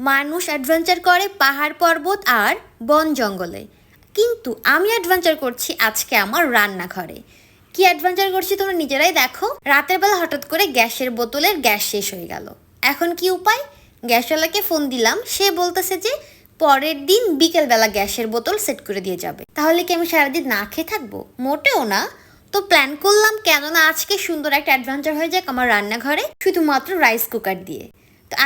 মানুষ অ্যাডভেঞ্চার করে পাহাড় পর্বত আর বন জঙ্গলে। কিন্তু আমি অ্যাডভেঞ্চার করছি আজকে আমার রান্নাঘরে। কি অ্যাডভেঞ্চার করছি তোমরা নিজেরাই দেখো। রাতের বেলা হঠাৎ করে গ্যাসের বোতলের গ্যাস শেষ হয়ে গেল। এখন কি উপায়? গ্যাসওয়ালাকে ফোন দিলাম। সে বলতেছে যে, পরের দিন বিকেলবেলা গ্যাসের বোতল সেট করে দিয়ে যাবে। তাহলে কি আমি সারাদিন না খেয়ে থাকব? মোটেও না। তো প্ল্যান করলাম কেননা আজকে সুন্দর একটা অ্যাডভেঞ্চার হয়ে যাক আমার রান্নাঘরে। শুধুমাত্র রাইস কুকার দিয়ে।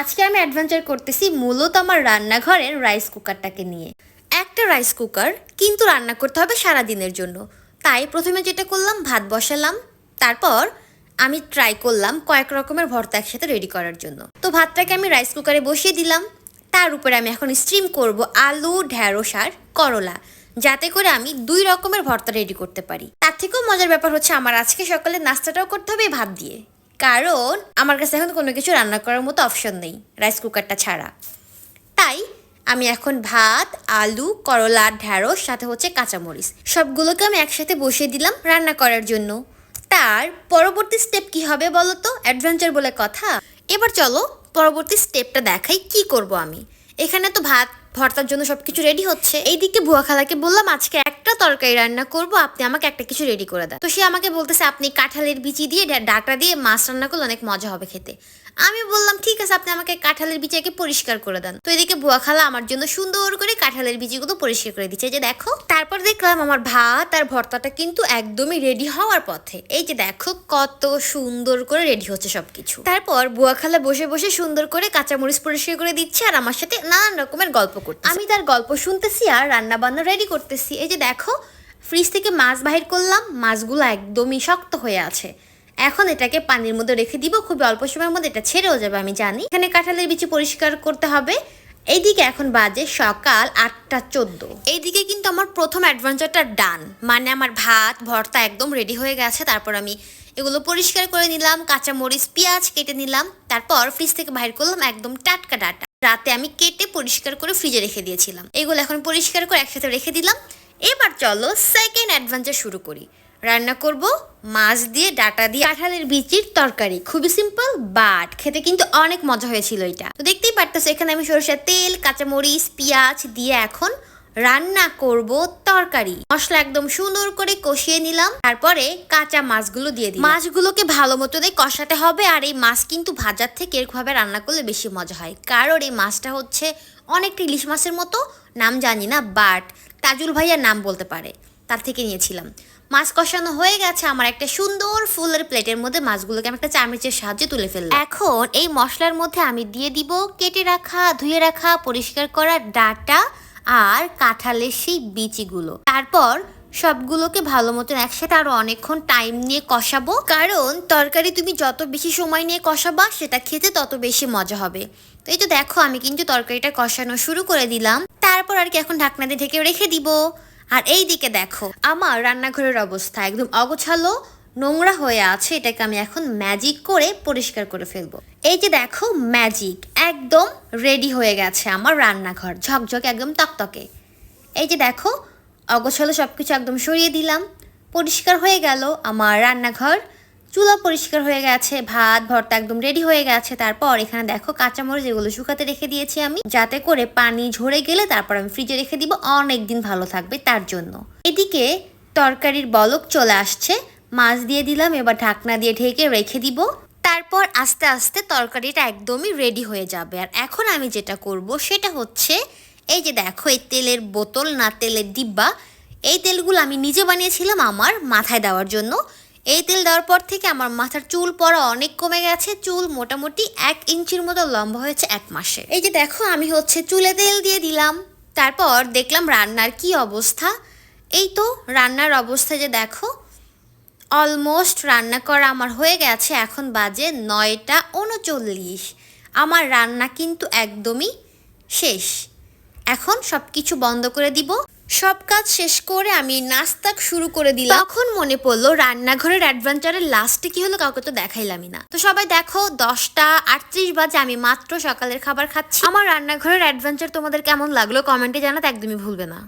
আজকে আমি অ্যাডভেঞ্চার করতেছি মূলত আমার রান্নাঘরের রাইস কুকারটাকে নিয়ে। একটা রাইস কুকার কিন্তু রান্না করতে হবে সারা দিনের জন্য। তাই প্রথমে যেটা করলাম, ভাত বসালাম। তারপর আমি ট্রাই করলাম কয়েক রকমের ভর্তা একসাথে রেডি করার জন্য। তো ভাতটাকে আমি রাইস কুকারে বসিয়ে দিলাম। তার উপরে আমি এখন স্টিম করব আলু ঢ্যাঁড়স আর করলা, যাতে করে আমি দুই রকমের ভর্তা রেডি করতে পারি। তার থেকেও মজার ব্যাপার হচ্ছে, আমার আজকে সকালে নাস্তাটাও করতে হবে ভাত দিয়ে। কারণ আমার কাছে এখন কোনো কিছু রান্না করার মতো অপশন নেই রাইস কুকারটা ছাড়া। তাই আমি এখন ভাত, আলু, করলা, ঢ্যাঁড়স, সাথে হচ্ছে কাঁচামরিচ, সবগুলোকে আমি একসাথে বসিয়ে দিলাম রান্না করার জন্য। তার পরবর্তী স্টেপ কি হবে বলো তো? অ্যাডভেঞ্চার বলে কথা। এবার চলো পরবর্তী স্টেপটা দেখাই কি করব আমি। এখানে তো ভাত ভর্তার জন্য সবকিছু রেডি হচ্ছে। এইদিকে বুয়া খালাকে বললাম, আজকে একটা তরকারি রান্না করব, আপনি আমাকে একটা কিছু রেডি করে দেন। তো সে আমাকে বলতেছে, আপনি কাঁঠালের বিচি দিয়ে ডাটা দিয়ে মাছ রান্না করলে অনেক মজা হবে খেতে। আমি বললাম, ঠিক আছে, আপনি আমাকে কাঁঠালের বিচিকে পরিষ্কার করে দেন। তো এদিকে বুয়া খালা আমার জন্য সুন্দর করে কাঁঠালের বিচিগুলো পরিষ্কার করে দিচ্ছে। যে দেখো, তারপর দেখলাম আমার ভাত আর ভর্তাটা কিন্তু একদমই রেডি হওয়ার পথে। এই যে দেখো, কত সুন্দর করে রেডি হচ্ছে সবকিছু। তারপর বুয়া খালা বসে বসে সুন্দর করে কাঁচামরিচ পরিষ্কার করে দিচ্ছে আর আমার সাথে নানান রকমের গল্প করতে আমি তার গল্প শুনতেছি আর রান্না বান্না রেডি করতেছি। এই যে দেখো ফ্রিজ থেকে মাছ বাহির করলাম, মাছগুলো একদমই শক্ত হয়ে আছে। এখন এটাকে পানির মধ্যে রেখে দিব, খুবই অল্প সময়ের মধ্যে এটা ছেড়েও যাবে, আমি জানি। এখানে কাঁঠালের বিচি পরিষ্কার করতে হবে। এইদিকে এখন বাজে সকাল আটটা চোদ্দ। এইদিকে কিন্তু আমার প্রথম অ্যাডভেঞ্চারটা ডান মানে আমার ভাত, ভর্তা একদম রেডি হয়ে গেছে। তারপর আমি এগুলো পরিষ্কার করে নিলাম কাঁচা মরিচ পেঁয়াজ কেটে নিলাম। তারপর ফ্রিজ থেকে বাইর করলাম একদম টাটকা ডাটা। রাতে আমি কেটে পরিষ্কার করে ফ্রিজে রেখে দিয়েছিলাম। এগুলো এখন পরিষ্কার করে একসাথে রেখে দিলাম। এবার চলো সেকেন্ড অ্যাডভেঞ্চার শুরু করি। রান্না করব মাছ দিয়ে, ডাটা দিয়ে, কাঁঠালের বিচির তরকারি। খুবই সিম্পল বাট খেতে কিন্তু অনেক মজা হয়েছিল এটা। তো দেখতেই পারতেছো, এখানে আমি সরষের তেল, কাঁচামরিচ, পেঁয়াজ দিয়ে এখন রান্না করব তরকারি। মশলা একদম সুন্দর করে কষিয়ে নিলাম। তারপরে কাঁচা মাছগুলো দিয়ে দিই মাছগুলোকে ভালো মতো দিয়ে কষাতে হবে আর এই মাছ কিন্তু ভাজার থেকে এরকমভাবে রান্না করলে বেশি মজা হয়। কারণ এই মাছটা হচ্ছে অনেকটা ইলিশ মাছের মতো। নাম জানি না বাট তাজুল ভাইয়ার নাম বলতে পারে। তার থেকে নিয়েছিলাম। মাছ কষানো হয়ে গেছে আমার একটা সুন্দর ফুলের প্লেটের মধ্যে। মাছগুলোকে আমি একটা চামচের সাহায্যে তুলে ফেললাম। এখন এই মশলার মধ্যে আমি দিয়ে দিব কেটে রাখা, ধুয়ে রাখা, পরিষ্কার করা ডাটা। আর কাঁঠালের সেই বিচিগুলো। তারপর সবগুলোকে ভালো মতন একসাথে আরও অনেকক্ষণ টাইম নিয়ে কষাবো। কারণ তরকারি তুমি যত বেশি সময় নিয়ে কষাবা, সেটা খেতে তত বেশি মজা হবে। তো এই তো দেখো, আমি কিন্তু তরকারিটা কষানো শুরু করে দিলাম। তারপর আর কি এখন ঢাকনা দিয়ে ঢেকে রেখে দিব। আর এই দিকে দেখো, আমার রান্নাঘরের অবস্থা একদম অগোছালো, নোংরা হয়ে আছে। এটাকে আমি এখন ম্যাজিক করে পরিষ্কার করে ফেলব। এই যে দেখো ম্যাজিক একদম রেডি হয়ে গেছে আমার রান্নাঘর। ঝকঝক একদম তকতকে। এই যে দেখো, অগোছালো সব কিছু একদম সরিয়ে দিলাম। পরিষ্কার হয়ে গেল আমার রান্নাঘর। চুলা পরিষ্কার হয়ে গেছে, ভাত, ভর্তা একদম রেডি হয়ে গেছে। তারপর এখানে দেখো কাঁচামরিচ এগুলো শুকাতে রেখে দিয়েছি আমি। যাতে করে পানি ঝরে গেলে তারপর আমি ফ্রিজে রেখে দিব। অনেক দিন ভালো থাকবে তার জন্য। এদিকে তরকারির বলক চলে আসছে। মাছ দিয়ে দিলাম, এবার ঢাকনা দিয়ে ঢেকে রেখে দিব। তারপর আস্তে আস্তে তরকারিটা একদমই রেডি হয়ে যাবে। আর এখন আমি যেটা করব সেটা হচ্ছে, এই যে দেখো, এই তেলের বোতল না তেলের ডিব্বা, এই তেলগুলো আমি নিজে বানিয়েছিলাম আমার মাথায় দেওয়ার জন্য। এই তেল দেওয়ার পর থেকে আমার মাথার চুল পড়া অনেক কমে গেছে, চুল মোটামুটি এক ইঞ্চির মতো লম্বা হয়েছে এক মাসে এই যে দেখো, আমি হচ্ছে চুলে তেল দিয়ে দিলাম। তারপর দেখলাম রান্নার কি অবস্থা। এই তো রান্নার অবস্থা যে দেখো অলমোস্ট রান্না করা আমার হয়ে গেছে, এখন বাজে নয়টা উনচল্লিশ। আমার রান্না কিন্তু একদমই শেষ। এখন সব কিছু বন্ধ করে দিব। সব কাজ শেষ করে আমি নাস্তা শুরু করে দিলাম। তখন মনে পড়ল রান্নাঘরের অ্যাডভেঞ্চারের লাস্টে কি হলো কাউকে তো দেখাইলামই না। তো সবাই দেখো, দশটা আটত্রিশ বাজে, আমি মাত্র সকালের খাবার খাচ্ছি। আমার রান্নাঘরের অ্যাডভেঞ্চার তোমাদের কেমন লাগল কমেন্টে জানাতে একদমই ভুলবে না।